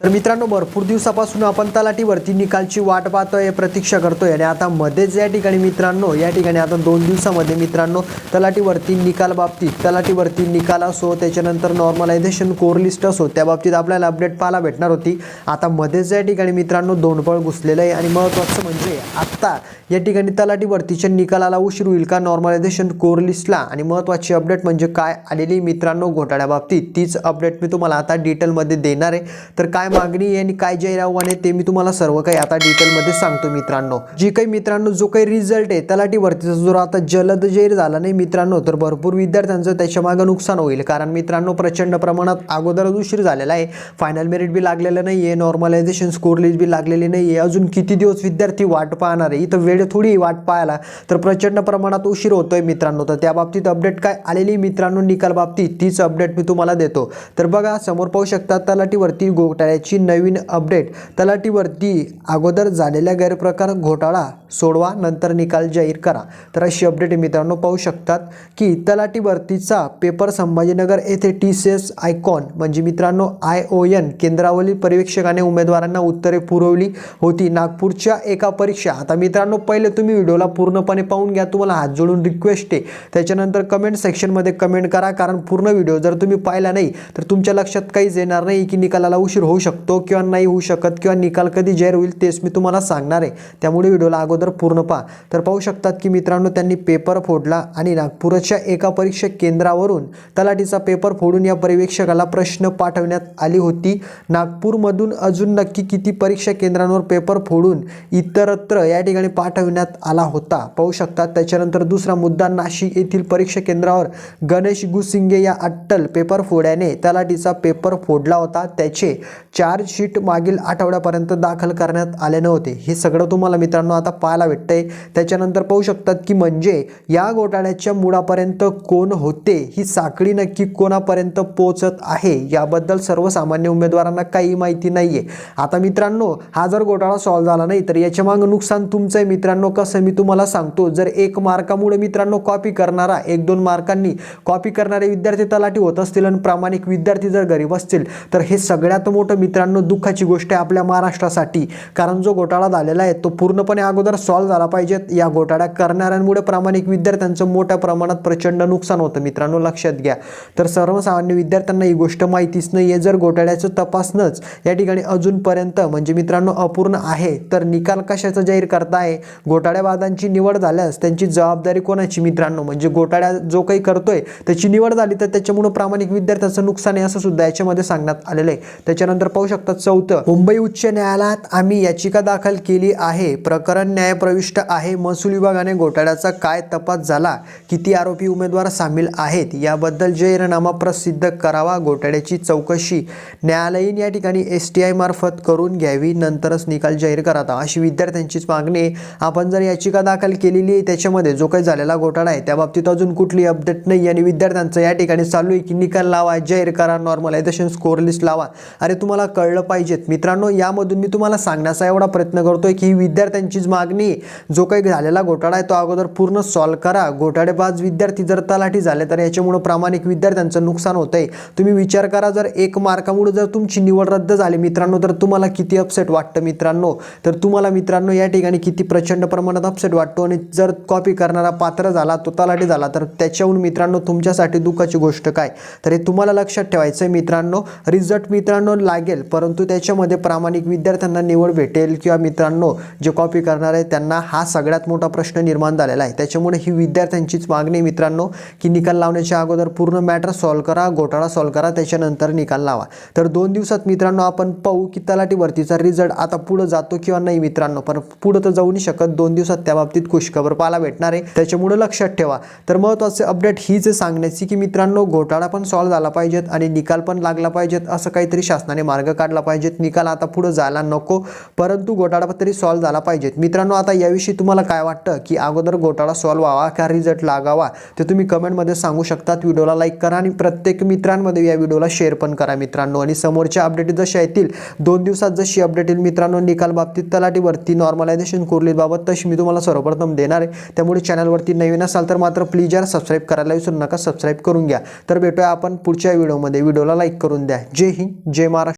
तर मित्रांनो भरपूर दिवसापासून आपण तलाटीवरती निकालची वाट पाहतोय प्रतीक्षा करतोय आणि आता मध्येच या ठिकाणी मित्रांनो या ठिकाणी आता दोन दिवसामध्ये मित्रांनो तलाटीवरती निकाल बाबतीत तलाटीवरती निकाल असो त्याच्यानंतर नॉर्मलायझेशन कोर लिस्ट असो त्या बाबतीत आपल्याला अपडेट पाहायला भेटणार होती. आता मध्येच या ठिकाणी मित्रांनो दोनपळ घुसलेलं आहे आणि महत्त्वाचं म्हणजे आत्ता या ठिकाणी तलाटीवरतीच्या निकालाला उशीर होईल का नॉर्मलायझेशन कोर लिस्टला आणि महत्त्वाची अपडेट म्हणजे काय आलेली मित्रांनो घोटाळ्याबाबतीत तीच अपडेट मी तुम्हाला आता डिटेलमध्ये देणार आहे. तर काय मागणी आहे आणि काय जाहीर आहे ते मी तुम्हाला सर्व काही आता डिटेलमध्ये सांगतो मित्रांनो. जी काही मित्रांनो जो काही रिझल्ट आहे तलाठी भरतीचा जो आता जलद जाहीर झाला नाही मित्रांनो तर भरपूर विद्यार्थ्यांचं त्याच्या मागं नुकसान होईल. कारण मित्रांनो प्रचंड प्रमाणात अगोदरच उशीर झालेला आहे. फायनल मेरिट बी लागलेलं नाही आहे नॉर्मलायझेशन स्कोर लिस्ट बी लागलेली नाही आहे. अजून किती दिवस विद्यार्थी वाट पाहणार आहे? इथं वेळ थोडी वाट पाहायला. तर प्रचंड प्रमाणात उशीर होतोय मित्रांनो. तर त्या बाबतीत अपडेट काय आलेली मित्रांनो? निकाल बाबतीत तीच अपडेट मी तुम्हाला देतो. तर बघा समोर पाहू शकता तलाठीवरती घोटाळ्याची नवीन अपडेट तलाठीवरती अगोदर झालेल्या गैरप्रकार घोटाळा सोडवा नंतर निकाल जाहीर करा. तर अशी अपडेट मित्रांनो पाहू शकतात की तलाठीवरतीचा पेपर संभाजीनगर येथे टी सी एस आयकॉन म्हणजे मित्रांनो आय ओ एन केंद्रावरील पर्यवेक्षकाने उमेदवारांना उत्तरे पुरवली होती. नागपूरच्या एका परीक्षा. आता मित्रांनो पहिले तुम्ही व्हिडिओला पूर्णपणे पाहून घ्या. तुम्हाला हात जोडून रिक्वेस्ट आहे. त्याच्यानंतर कमेंट सेक्शनमध्ये कमेंट करा. कारण पूर्ण व्हिडिओ जर तुम्ही पाहिला नाही तर तुमच्या लक्षात काहीच येणार नाही की निकालाला उशीर होऊ शकतो. शकतो किंवा नाही होऊ शकत किंवा निकाल कधी जाहीर होईल तेच मी तुम्हाला सांगणार आहे. त्यामुळे व्हिडिओला अगोदर पूर्ण पहा. तर पाहू शकतात की मित्रांनो त्यांनी पेपर फोडला आणि नागपूरच्या एका परीक्षा केंद्रावरून तलाठीचा पेपर फोडून या पर्यवेक्षकाला प्रश्न पाठवण्यात आली होती. नागपूरमधून अजून नक्की किती परीक्षा केंद्रांवर पेपर फोडून इतरत्र या ठिकाणी पाठवण्यात आला होता? पाहू शकतात त्याच्यानंतर दुसरा मुद्दा नाशिक येथील परीक्षा केंद्रावर गणेश गुसिंगे या अट्टल पेपर फोड्याने तलाठीचा पेपर फोडला होता. त्याचे चार्जशीट मागील आठवड्यापर्यंत दाखल करण्यात आले नव्हते. हे सगळं तुम्हाला मित्रांनो आता पाहायला भेटतंय. त्याच्यानंतर पाहू शकतात की म्हणजे या घोटाळ्याच्या मुळापर्यंत कोण होते ही साखळी नक्की कोणापर्यंत पोचत आहे याबद्दल सर्वसामान्य उमेदवारांना काही माहिती नाही आहे आता मित्रांनो हा जर घोटाळा सॉल्व्ह झाला नाही तर याच्या मागं नुकसान तुमचं आहे मित्रांनो कसं मी तुम्हाला सांगतो. जर एक मार्कामुळे मित्रांनो कॉपी करणारा एक दोन मार्कांनी कॉपी करणारे विद्यार्थी तलाठी होत असतील आणि प्रामाणिक विद्यार्थी जर गरीब असतील तर हे सगळ्यात मोठं मित्रांनो दुःखाची गोष्ट आहे आपल्या महाराष्ट्रासाठी. कारण जो घोटाळा झालेला आहे तो पूर्णपणे अगोदर सॉल्व्ह झाला पाहिजे. या घोटाळ्या करणाऱ्यांमुळे प्रामाणिक विद्यार्थ्यांचं मोठ्या प्रमाणात प्रचंड नुकसान होतं. मित्रांनो लक्षात घ्या. तर सर्वसामान्य विद्यार्थ्यांना ही गोष्ट माहितीच नाही आहे जर घोटाळ्याचं तपासणंच या ठिकाणी अजूनपर्यंत म्हणजे मित्रांनो अपूर्ण आहे तर निकाल कशाचा जाहीर करता आहे घोटाळ्यावादांची निवड झाल्यास त्यांची जबाबदारी कोणाची मित्रांनो? म्हणजे घोटाळ्या जो काही करतोय त्याची निवड झाली तर त्याच्यामुळे प्रामाणिक विद्यार्थ्यांचं नुकसान आहे असं सुद्धा याच्यामध्ये सांगण्यात आलेलं आहे. त्याच्यानंतर पाहू शकता. चौथं मुंबई उच्च न्यायालयात आम्ही याचिका दाखल केली आहे. प्रकरण न्यायप्रविष्ट आहे. महसूल विभागाने घोटाळ्याचा काय तपास झाला? किती आरोपी उमेदवार सामील आहेत? याबद्दल जाहीरनामा प्रसिद्ध करावा. घोटाळ्याची चौकशी न्यायालयीन या ठिकाणी एस टी आय मार्फत करून घ्यावी. नंतरच निकाल जाहीर करावा अशी विद्यार्थ्यांचीच मागणी आहे. आपण जर याचिका दाखल केलेली आहे त्याच्यामध्ये जो काही झालेला घोटाळा आहे त्या बाबतीत अजून कुठली अपडेट नाही आणि विद्यार्थ्यांचं या ठिकाणी चालू आहे की निकाल लावा जाहीर करा नॉर्मलायझेशन स्कोर लिस्ट लावा. अरे तुम्हाला कळलं पाहिजेत. मित्रांनो यामधून मी तुम्हाला सांगण्याचा एवढा प्रयत्न करतोय की ही विद्यार्थ्यांचीच मागणी जो काही झालेला घोटाळा आहे तो अगोदर पूर्ण सॉल्व्ह करा. घोटाळेबाज विद्यार्थी जर तलाठी झाले तर याच्यामुळं प्रामाणिक विद्यार्थ्यांचं नुकसान होत आहे तुम्ही विचार करा जर एक मार्कामुळे जर तुमची निवड रद्द झाली मित्रांनो तर तुम्हाला किती अपसेट वाटतं मित्रांनो? तर तुम्हाला मित्रांनो या ठिकाणी किती प्रचंड प्रमाणात अपसेट वाटतो आणि जर कॉपी करणारा पात्र झाला तो तलाठी झाला तर त्याच्याहून मित्रांनो तुमच्यासाठी दुःखाची गोष्ट काय? तर हे तुम्हाला लक्षात ठेवायचं आहे मित्रांनो. रिझल्ट मित्रांनो लागेल. परंतु त्याच्यामध्ये प्रामाणिक विद्यार्थ्यांना निवड भेटेल किंवा मित्रांनो जे कॉपी करणार आहे त्यांना हा सगळ्यात मोठा प्रश्न निर्माण झालेला आहे. त्याच्यामुळे ही विद्यार्थ्यांचीच मागणी मित्रांनो की निकाल लावण्याच्या अगोदर पूर्ण मॅटर सॉल्व करा घोटाळा सॉल्व्ह करा त्याच्यानंतर निकाल लावा. तर दोन दिवसात मित्रांनो आपण पाहू की तलाठी भरतीचा रिझल्ट आता पुढं जातो किंवा नाही मित्रांनो. पण पुढं तर जाऊ नाही शकत. दोन दिवसात त्या बाबतीत खुशखबर पाहायला भेटणार आहे. त्याच्यामुळे लक्षात ठेवा. तर महत्त्वाचे अपडेट हीच सांगण्याची की मित्रांनो घोटाळा पण सॉल्व झाला पाहिजेत आणि निकाल पण लागला पाहिजेत असं काहीतरी शासनाने मार्ग मार्ग काढला पाहिजेत. निकाल आता पुढं जायला नको परंतु घोटाळा तरी सॉल्व्ह झाला पाहिजेत. मित्रांनो आता याविषयी तुम्हाला काय वाटतं? की अगोदर घोटाळा सॉल्व्ह व्हावा का रिझल्ट लागावा? ते तुम्ही कमेंटमध्ये सांगू शकतात. व्हिडिओला लाईक करा आणि प्रत्येक मित्रांमध्ये या व्हिडिओला शेअर पण करा मित्रांनो. आणि समोरच्या अपडेट जशा येतील दोन दिवसात जशी अपडेट येईल मित्रांनो निकाल बाबतीत तलाटीवरती नॉर्मलायझेशन बाबत तशी मी तुम्हाला सर्वप्रथम देणार आहे. त्यामुळे चॅनलवरती नवीन असाल तर मात्र प्लीज यार सबस्क्राईब करायला विसरू नका. सबस्क्राईब करून घ्या. तर भेटूया आपण पुढच्या व्हिडिओमध्ये व्हिडिओला लाईक करून द्या. जय हिंद जय महाराष्ट्र.